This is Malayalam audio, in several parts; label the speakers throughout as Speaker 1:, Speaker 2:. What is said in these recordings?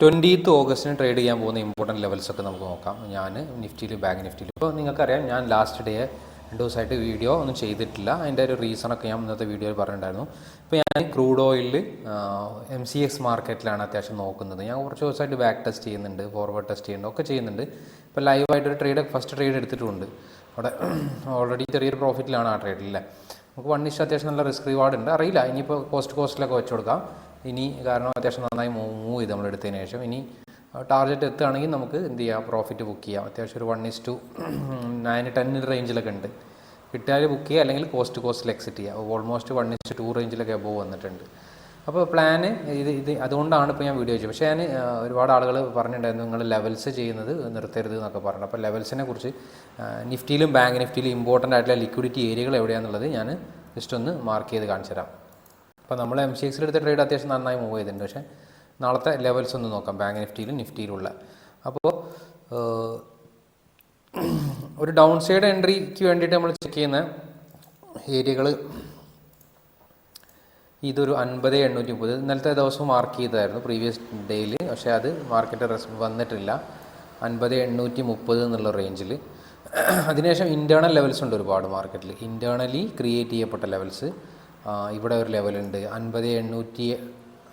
Speaker 1: ട്വന്റീത്ത് ഓഗസ്റ്റിന് ട്രേഡ് ചെയ്യാൻ പോകുന്ന ഇമ്പോർട്ടന്റ് ലെവൽസ് ഒക്കെ നമുക്ക് നോക്കാം. ഞാൻ നിഫ്റ്റിയിൽ ബാങ്ക് നിഫ്റ്റിയിൽ ഇപ്പോൾ നിങ്ങൾക്കറിയാം ഞാൻ ലാസ്റ്റ് ഡേ രണ്ട് ദിവസമായിട്ട് വീഡിയോ ഒന്നും ചെയ്തിട്ടില്ല. അതിന്റെ ഒരു റീസണൊക്കെ ഞാൻ ഇന്നത്തെ വീഡിയോയിൽ പറഞ്ഞിട്ടുണ്ടായിരുന്നു. ഇപ്പോൾ ഞാൻ ക്രൂഡ് ഓയിലിൽ എം സി എക്സ് മാർക്കറ്റിലാണ് അത്യാവശ്യം നോക്കുന്നത്. ഞാൻ കുറച്ച് ദിവസമായിട്ട് ബാക്ക് ടെസ്റ്റ് ചെയ്യുന്നുണ്ട് ഫോർവേഡ് ടെസ്റ്റ് ചെയ്യുന്നുണ്ട് ഒക്കെ ചെയ്യുന്നുണ്ട്. ഇപ്പോൾ ലൈവായിട്ടൊരു ട്രേഡ് ഫസ്റ്റ് ട്രേഡ് എടുത്തിട്ടുണ്ട്. അവിടെ ഓൾറെഡി ചെറിയൊരു പ്രോഫിറ്റിലാണ് ആ ട്രേഡിൽ അല്ലേ? നമുക്ക് വൺ ഇഷ്ടം അത്യാവശ്യം നല്ല റിസ്ക് റിവാർഡ് ഉണ്ട്. അറിയില്ല ഇനിയിപ്പോൾ കോസ്റ്റ് കോസ്റ്റിലൊക്കെ വെച്ച് കൊടുക്കാം. ഇനി കാരണം അത്യാവശ്യം നന്നായി മൂവ് ചെയ്ത് നമ്മൾ എടുത്തതിന് ശേഷം. ഇനി ടാർഗറ്റ് എത്തുകയാണെങ്കിൽ നമുക്ക് എന്ത് ചെയ്യാം? പ്രോഫിറ്റ് ബുക്ക് ചെയ്യാം. അത്യാവശ്യം ഒരു one is to nine ten റേഞ്ചിലൊക്കെ ഉണ്ട്. കിട്ടിയാൽ ബുക്ക് ചെയ്യുക അല്ലെങ്കിൽ കോസ്റ്റ് കോസ്റ്റിൽ എക്സിറ്റ് ചെയ്യുക. ഓൾമോസ്റ്റ് വൺ ഇസ് ടു റേഞ്ചിലൊക്കെ എബോ വന്നിട്ടുണ്ട്. അപ്പോൾ പ്ലാന് ഇത് ഇത് അതുകൊണ്ടാണ് ഇപ്പോൾ ഞാൻ വീഡിയോ ചെയ്തത് പക്ഷേ ഞാൻ ഒരുപാട് ആളുകൾ പറഞ്ഞിട്ടുണ്ടായിരുന്നു നിങ്ങൾ ലെവൽസ് ചെയ്യുന്നത് നിർത്തരുത് എന്നൊക്കെ പറഞ്ഞു അപ്പോൾ ലെവൽസിനെ കുറിച്ച് നിഫ്റ്റിയിലും ബാങ്ക് നിഫ്റ്റിയിലും ഇമ്പോർട്ടന്റ് ആയിട്ടുള്ള ലിക്വിഡിറ്റി ഏരിയകൾ എവിടെയാണെന്നുള്ളത് ഞാൻ ജസ്റ്റ് ഒന്ന് മാർക്ക് ചെയ്ത് കാണിച്ചു തരാം. അപ്പോൾ നമ്മൾ എം സി എക്സിൽ എടുത്ത ട്രേഡ് അത്യാവശ്യം നന്നായി മൂവ് ചെയ്തിട്ടുണ്ട്. പക്ഷേ നാളത്തെ ലെവൽസ് ഒന്ന് നോക്കാം. ബാങ്ക് നിഫ്റ്റിയിലും നിഫ്റ്റിയിലുള്ള അപ്പോൾ ഒരു ഡൗൺ സൈഡ് എൻട്രിക്ക് വേണ്ടിയിട്ട് നമ്മൾ ചെക്ക് ചെയ്യുന്ന ഏരിയകൾ ഇതൊരു അൻപത് എണ്ണൂറ്റി മുപ്പത് ഇന്നലത്തെ ദിവസം മാർക്ക് ചെയ്തതായിരുന്നു പ്രീവിയസ് ഡേയിൽ പക്ഷേ അത് മാർക്കറ്റ് റെസ് വന്നിട്ടില്ല. അൻപത് എണ്ണൂറ്റി മുപ്പത് എന്നുള്ള റേഞ്ചിൽ അതിനുശേഷം ഇന്റേർണൽ ലെവൽസ് ഉണ്ട് ഒരുപാട് മാർക്കറ്റിൽ ഇന്റേർണലി ക്രിയേറ്റ് ചെയ്യപ്പെട്ട ലെവൽസ് ഇവിടെ ഒരു ലെവലുണ്ട് അൻപത് എണ്ണൂറ്റി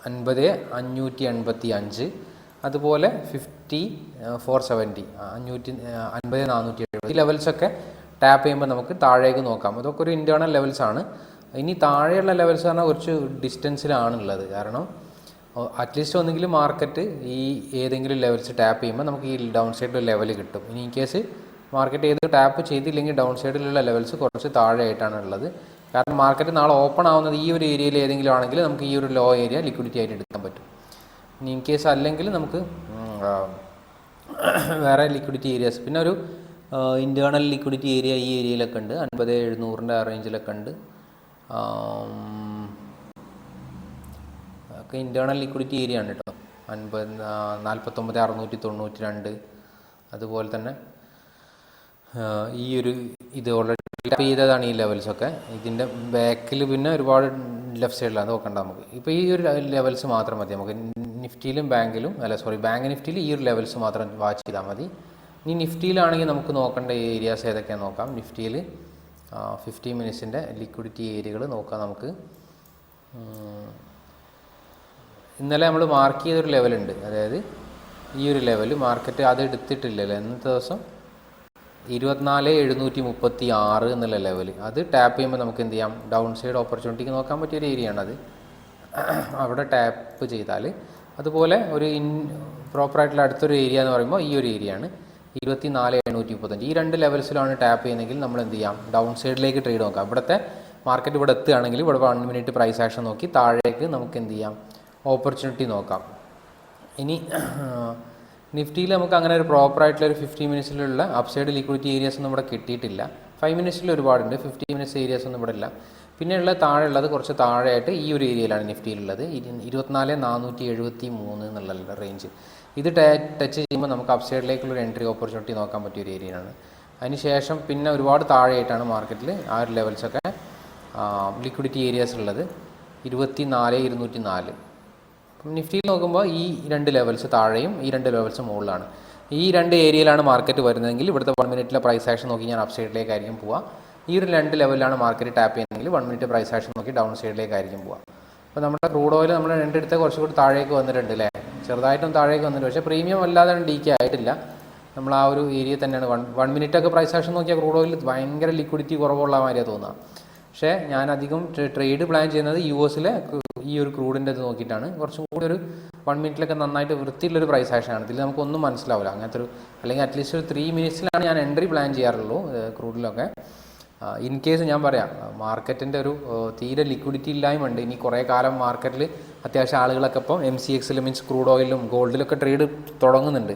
Speaker 1: അൻപത് അഞ്ഞൂറ്റി എൺപത്തി അഞ്ച്. അതുപോലെ ഫിഫ്റ്റി ഫോർ സെവന്റി അഞ്ഞൂറ്റി അൻപത് നാനൂറ്റി എഴുപത്. ഈ ലെവൽസൊക്കെ ടാപ്പ് ചെയ്യുമ്പോൾ നമുക്ക് താഴേക്ക് നോക്കാം. അതൊക്കെ ഒരു ഇന്റേർണൽ ലെവൽസ് ആണ്. ഇനി താഴെയുള്ള ലെവൽസ് പറഞ്ഞാൽ കുറച്ച് ഡിസ്റ്റൻസിലാണുള്ളത് കാരണം അറ്റ്ലീസ്റ്റ് ഒന്നെങ്കിലും മാർക്കറ്റ് ഈ ഏതെങ്കിലും ലെവൽസ് ടാപ്പ് ചെയ്യുമ്പോൾ നമുക്ക് ഈ ഡൗൺ സൈഡിൽ ലെവൽ കിട്ടും. ഇനി ഇൻ കേസ് മാർക്കറ്റ് ഏത് ടാപ്പ് ചെയ്തില്ലെങ്കിൽ ഡൗൺ സൈഡിലുള്ള ലെവൽസ് കുറച്ച് താഴെയായിട്ടാണ് ഉള്ളത്. കാരണം മാർക്കറ്റ് നാളെ ഓപ്പൺ ആവുന്നത് ഈ ഒരു ഏരിയയിൽ ഏതെങ്കിലും ആണെങ്കിൽ നമുക്ക് ഈ ഒരു ലോ ഏരിയ ലിക്വിഡിറ്റി ആയിട്ട് എടുക്കാൻ പറ്റും. ഇനി ഇൻ കേസ് അല്ലെങ്കിൽ നമുക്ക് വേറെ ലിക്വിഡിറ്റി ഏരിയാസ് പിന്നെ ഒരു ഇന്റേർണൽ ലിക്വിഡിറ്റി ഏരിയ ഈ ഏരിയയിലൊക്കെ ഉണ്ട്. അൻപത് എഴുന്നൂറിന്റെ റേഞ്ചിലൊക്കെ ഉണ്ട്. ഒക്കെ ഇന്റേർണൽ ലിക്വിഡിറ്റി ഏരിയ ആണ് കേട്ടോ. അൻപത് നാൽപ്പത്തൊമ്പത് അറുന്നൂറ്റി തൊണ്ണൂറ്റി രണ്ട്. അതുപോലെ തന്നെ ഈ ഒരു ഇത് ഓൾറെഡി ടാപ്പ് ചെയ്തതാണ് ഈ ലെവൽസൊക്കെ ഇതിന്റെ ബാക്കിൽ പിന്നെ ഒരുപാട് ലെഫ്റ്റ് സൈഡിലാണ് നോക്കണ്ട നമുക്ക്. ഇപ്പോൾ ഈ ഒരു ലെവൽസ് മാത്രം മതി. നമുക്ക് നിഫ്റ്റിയിലും ബാങ്കിലും അല്ല സോറി ബാങ്ക് നിഫ്റ്റിയിൽ ഈ ഒരു ലെവൽസ് മാത്രം വാച്ച് ചെയ്താൽ മതി. ഇനി നിഫ്റ്റിയിലാണെങ്കിൽ നമുക്ക് നോക്കേണ്ട ഏരിയാസ് ഏതൊക്കെയാണെന്ന് നോക്കാം. നിഫ്റ്റിയിൽ ഫിഫ്റ്റി മിനിറ്റ്സിന്റെ ലിക്വിഡിറ്റി ഏരിയകൾ നോക്കാം നമുക്ക്. ഇന്നലെ നമ്മൾ മാർക്ക് ചെയ്തൊരു ലെവലുണ്ട് അതായത് ഈ ഒരു ലെവൽ മാർക്കറ്റ് അത് എടുത്തിട്ടില്ലല്ലോ. ഇന്നത്തെ ദിവസം? ഇരുപത്തിനാല് എഴുന്നൂറ്റി മുപ്പത്തി ആറ് എന്നുള്ള ലെവൽ അത് ടാപ്പ് ചെയ്യുമ്പോൾ നമുക്ക് എന്ത് ചെയ്യാം? ഡൗൺ സൈഡ് ഓപ്പർച്യൂണിറ്റിക്ക് നോക്കാൻ പറ്റിയ ഒരു ഏരിയ ആണത്. അവിടെ ടാപ്പ് ചെയ്താൽ അതുപോലെ ഒരു ഇൻ പ്രോപ്പറായിട്ടുള്ള അടുത്തൊരു ഏരിയ എന്ന് പറയുമ്പോൾ ഈ ഒരു ഏരിയ ആണ്. ഇരുപത്തി നാല് എണ്ണൂറ്റി മുപ്പത്തഞ്ച് ഈ രണ്ട് ലെവൽസിലാണ് ടാപ്പ് ചെയ്യുന്നതെങ്കിൽ നമ്മൾ എന്ത് ചെയ്യാം? ഡൗൺ സൈഡിലേക്ക് ട്രേഡ് നോക്കാം. ഇവിടുത്തെ മാർക്കറ്റ് ഇവിടെ എത്തുകയാണെങ്കിൽ ഇവിടെ വൺ മിനിറ്റ് പ്രൈസ് ആക്ഷൻ നോക്കി താഴേക്ക് നമുക്ക് എന്ത് ചെയ്യാം? ഓപ്പർച്യൂണിറ്റി നോക്കാം. ഇനി നിഫ്റ്റിയിൽ നമുക്ക് അങ്ങനെ ഒരു പ്രോപ്പറായിട്ടുള്ള ഒരു ഫിഫ്റ്റി മിനിറ്റ്സിലുള്ള അപ്സൈഡ് ലിക്വിഡിറ്റി ഏരിയാസ് ഒന്നും ഇവിടെ കിട്ടിയിട്ടില്ല. ഫൈവ് മിനിറ്റ്സിൽ ഒരുപാടുണ്ട് ഫിഫ്റ്റി മിനിറ്റ്സ് ഏരിയാസ് ഒന്നും ഇവിടെ ഇല്ല. പിന്നെയുള്ള താഴെ ഉള്ളത് കുറച്ച് താഴെയായിട്ട് ഈ ഒരു ഏരിയയിലാണ് നിഫ്റ്റിയിലുള്ളത്. ഇരു- ഇരുപത്തിനാല് നാനൂറ്റി എഴുപത്തി മൂന്ന് എന്നുള്ള റേഞ്ച് ഇത് ടച്ച് ചെയ്യുമ്പോൾ നമുക്ക് അപ്സൈഡിലേക്കുള്ള ഒരു എൻട്രി ഓപ്പർച്യൂണിറ്റി നോക്കാൻ പറ്റിയ ഒരു ഏരിയയാണ് അതിനുശേഷം പിന്നെ ഒരുപാട് താഴെയായിട്ടാണ് മാർക്കറ്റിൽ ആ ഒരു ലെവൽസൊക്കെ ലിക്വിഡിറ്റി ഏരിയാസ് ഉള്ളത് ഇരുപത്തി നാല് ഇരുന്നൂറ്റി നാല് നിഫ്റ്റിയിൽ നോക്കുമ്പോൾ ഈ രണ്ട് ലെവൽസ് താഴെയും ഈ രണ്ട് ലെവൽസ് മുകളിലാണ്. ഈ രണ്ട് ഏരിയയിലാണ് മാർക്കറ്റ് വരുന്നതെങ്കിൽ ഇവിടുത്തെ വൺ മിനിറ്റിലെ പ്രൈസ് ആക്ഷൻ നോക്കി ഞാൻ അപ് സൈഡിലേക്കായിരിക്കും പോവുക. ഈ ഒരു രണ്ട് ലെവലിലാണ് മാർക്കറ്റ് ടാപ്പ് ചെയ്യുന്നതെങ്കിൽ വൺ മിനിറ്റ് പ്രൈസ് ആക്ഷൻ നോക്കി ഡൗൺ സൈഡിലേക്കായിരിക്കും പോവുക. അപ്പോൾ നമ്മുടെ ക്രൂഡ് ഓയിൽ നമ്മൾ രണ്ടിടത്ത് കുറച്ചുകൂടി താഴേക്ക് വന്നിട്ടുണ്ട് അല്ലേ ചെറുതായിട്ടും താഴേക്ക് വന്നിട്ടുണ്ട്. പക്ഷേ പ്രീമിയം അല്ലാതെ ഡി കെ ആയിട്ടില്ല. നമ്മൾ ആ ഒരു ഏരിയ തന്നെയാണ്. വൺ വൺ മിനിറ്റ് ഒക്കെ പ്രൈസ് ആക്ഷൻ നോക്കിയാൽ ക്രൂഡ് ഓയിൽ ഭയങ്കര ലിക്വിഡിറ്റി കുറവുള്ള മാതിരിയാണ് തോന്നുക. പക്ഷേ ഞാൻ അധികം ട്രേഡ് പ്ലാൻ ചെയ്യുന്നത് യു എസിലെ ഈ ഒരു ക്രൂഡിന്റെ ഇത് നോക്കിയിട്ടാണ്. കുറച്ചും കൂടി ഒരു വൺ മിനിറ്റിലൊക്കെ നന്നായിട്ട് വൃത്തിയുള്ളൊരു പ്രൈസ് ആക്ഷനാണ് ഇതിൽ നമുക്കൊന്നും മനസ്സിലാവില്ല. അങ്ങനത്തെ ഒരു അല്ലെങ്കിൽ അറ്റ്ലീസ്റ്റ് ഒരു ത്രീ മിനിറ്റ്സിലാണ് ഞാൻ എൻട്രി പ്ലാൻ ചെയ്യാറുള്ളൂ ക്രൂഡിലൊക്കെ. ഇൻ കേസ് ഞാൻ പറയാം മാർക്കറ്റിന്റെ ഒരു തീരെ ലിക്വിഡിറ്റി ഇല്ലായ്മ ഉണ്ട് ഇനി കുറേ കാലം മാർക്കറ്റിൽ അത്യാവശ്യം ആളുകളൊക്കെ ഇപ്പം എം സി എക്സിൽ മീൻസ് ക്രൂഡ് ഓയിലും ഗോൾഡിലൊക്കെ ട്രേഡ് തുടങ്ങുന്നുണ്ട്.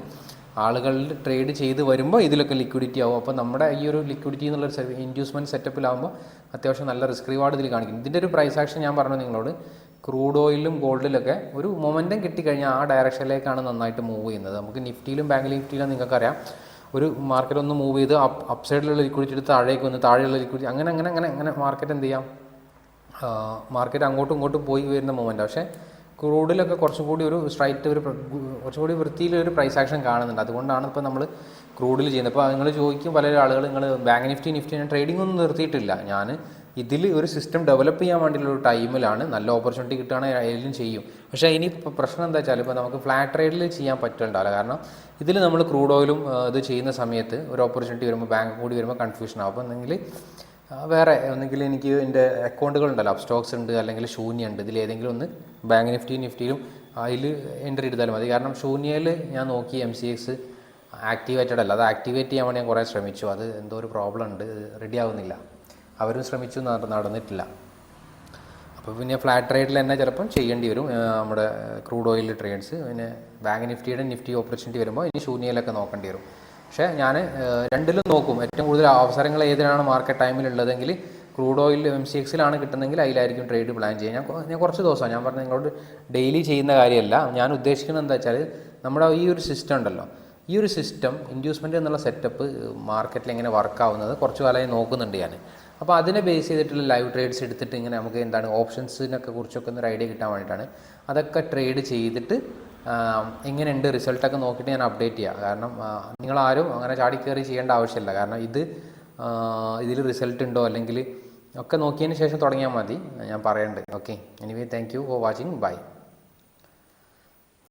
Speaker 1: ആളുകളിൽ ട്രേഡ് ചെയ്ത് വരുമ്പോൾ ഇതിലൊക്കെ ലിക്വിഡിറ്റി ആവും. അപ്പോൾ നമ്മുടെ ഈ ഒരു ലിക്വിഡിറ്റി എന്നുള്ളൊരു ഇൻഡ്യൂസ്മെന്റ് സെറ്റപ്പിലാകുമ്പോൾ അത്യാവശ്യം നല്ല റിസ്ക് റിവാർഡ് ഇതിൽ കാണിക്കും. ഇതിന്റെ ഒരു പ്രൈസ് ആക്ഷൻ ഞാൻ പറഞ്ഞു നിങ്ങളോട്. ക്രൂഡ് ഓയിലും ഗോൾഡിലൊക്കെ ഒരു മൊമെന്റം കിട്ടിക്കഴിഞ്ഞാൽ ആ ഡയറക്ഷനിലേക്കാണ് നന്നായിട്ട് മൂവ് ചെയ്യുന്നത്. നമുക്ക് നിഫ്റ്റിയിലും ബാങ്ക് നിഫ്റ്റിയിലും നിങ്ങൾക്കറിയാം. ഒരു മാർക്കറ്റ് ഒന്ന് മൂവ് ചെയ്ത് അപ്പ് അപ്പ് സൈഡിലുള്ള ലിക്വിഡിറ്റി എടുത്ത് താഴേക്ക് വന്ന് താഴെയുള്ള ലിക്വിഡിറ്റി അങ്ങനെ അങ്ങനെ അങ്ങനെ അങ്ങനെ മാർക്കറ്റ് എന്ത് ചെയ്യാം? മാർക്കറ്റ് അങ്ങോട്ടും ഇങ്ങോട്ടും പോയി വരുന്ന മൂവ്മെന്റ് പക്ഷേ ക്രൂഡിലൊക്കെ കുറച്ചും കൂടി ഒരു സ്ട്രൈറ്റ് ഒരു കുറച്ചും കൂടി വൃത്തിയിലൊരു പ്രൈസ് ആക്ഷൻ കാണുന്നുണ്ട്. അതുകൊണ്ടാണ് ഇപ്പോൾ നമ്മൾ ക്രൂഡിൽ ചെയ്യുന്നത്. അപ്പോൾ നിങ്ങൾ ചോദിക്കും പല ആളുകൾ നിങ്ങൾ ബാങ്ക് നിഫ്റ്റി നിഫ്റ്റി ഞാൻ ട്രേഡിംഗ് ഒന്നും നിർത്തിയിട്ടില്ല. ഞാൻ ഇതിൽ ഒരു സിസ്റ്റം ഡെവലപ്പ് ചെയ്യാൻ വേണ്ടിയുള്ള ഒരു ടൈമിലാണ് നല്ല ഓപ്പർച്യൂണിറ്റി കിട്ടുകയാണെങ്കിൽ അതിലും ചെയ്യും. പക്ഷേ ഇനി പ്രശ്നം എന്താ വെച്ചാൽ ഇപ്പോൾ നമുക്ക് ഫ്ലാറ്റ് ട്രേഡിൽ ചെയ്യാൻ പറ്റുന്നുണ്ടാവില്ല കാരണം ഇതിൽ നമ്മൾ ക്രൂഡ് ഓയിലും ഇത് ചെയ്യുന്ന സമയത്ത് ഒരു ഓപ്പർച്യൂണിറ്റി വരുമ്പോൾ ബാങ്ക് കൂടി വരുമ്പോൾ കൺഫ്യൂഷൻ ആവും. എന്തെങ്കിൽ വേറെ ഒന്നെങ്കിൽ എനിക്ക് എന്റെ അക്കൗണ്ടുകൾ ഉണ്ടല്ലോ സ്റ്റോക്സ് ഉണ്ട് അല്ലെങ്കിൽ ശൂന്യ ഉണ്ട്. ഇതിൽ ഏതെങ്കിലും ഒന്ന് ബാങ്ക് നിഫ്റ്റി നിഫ്റ്റിയിലും അതിൽ എൻട്രി എടുത്താലും മതി. കാരണം ശൂന്യയിൽ ഞാൻ നോക്കി എം സി എക്സ് ആക്ടിവേറ്റഡ് അല്ല. അത് ആക്ടിവേറ്റ് ചെയ്യാൻ വേണ്ടി ഞാൻ കുറേ ശ്രമിച്ചു. അത് എന്തോ ഒരു പ്രോബ്ലം ഉണ്ട്. റെഡി ആവുന്നില്ല. അവരും ശ്രമിച്ചു നടന്നിട്ടില്ല. അപ്പോൾ പിന്നെ ഫ്ലാറ്റ് റേറ്റിൽ തന്നെ ചിലപ്പം ചെയ്യേണ്ടി വരും. നമ്മുടെ ക്രൂഡ് ഓയിൽ ട്രേഡ്സ് പിന്നെ ബാങ്ക് നിഫ്റ്റിയുടെ നിഫ്റ്റി ഓപ്പർച്യൂണിറ്റി വരുമ്പോൾ ഇനി ശൂന്യയിലൊക്കെ നോക്കേണ്ടി വരും. പക്ഷേ ഞാൻ രണ്ടിലും നോക്കും. ഏറ്റവും കൂടുതൽ അവസരങ്ങൾ ഏതിനാണ് മാർക്കറ്റ് ടൈമിൽ ഉള്ളതെങ്കിൽ ക്രൂഡ് ഓയിൽ എം സി എക്സിലാണ് കിട്ടുന്നതെങ്കിൽ അതിലായിരിക്കും ട്രേഡ് പ്ലാൻ ചെയ്യുക. ഞാൻ ഞാൻ കുറച്ച് ദിവസമാണ്. ഞാൻ പറഞ്ഞ നിങ്ങളോട് ഡെയിലി ചെയ്യുന്ന കാര്യമല്ല. ഞാൻ ഉദ്ദേശിക്കുന്നത് എന്താ വെച്ചാൽ നമ്മുടെ ഈ ഒരു സിസ്റ്റം ഉണ്ടല്ലോ. ഈ ഒരു സിസ്റ്റം ഇൻഡ്യൂസ്മെന്റ് എന്നുള്ള സെറ്റപ്പ് മാർക്കറ്റിൽ എങ്ങനെ വർക്കാവുന്നത് കുറച്ച് കാലമായി നോക്കുന്നുണ്ട് ഞാൻ അപ്പോൾ അതിനെ ബേസ് ചെയ്തിട്ടുള്ള ലൈവ് ട്രേഡ്സ് എടുത്തിട്ട് ഇങ്ങനെ നമുക്ക് എന്താണ് ഓപ്ഷൻസിനൊക്കെ കുറിച്ചൊക്കെ ഒരു ഐഡിയ കിട്ടാൻ വേണ്ടിയിട്ടാണ്. അതൊക്കെ ട്രേഡ് ചെയ്തിട്ട് എങ്ങനെയുണ്ട് റിസൾട്ടൊക്കെ നോക്കിയിട്ട് ഞാൻ അപ്ഡേറ്റ് ചെയ്യാം. കാരണം നിങ്ങളാരും അങ്ങനെ ചാടി ചാടിക്കയറി ചെയ്യേണ്ട ആവശ്യമില്ല. കാരണം ഇത് ഇതിൽ റിസൾട്ട് ഉണ്ടോ അല്ലെങ്കിൽ ഒക്കെ നോക്കിയതിന് ശേഷം തുടങ്ങിയാൽ മതി. ഞാൻ പറയണ്ട്. Okay anyway thank you for watching bye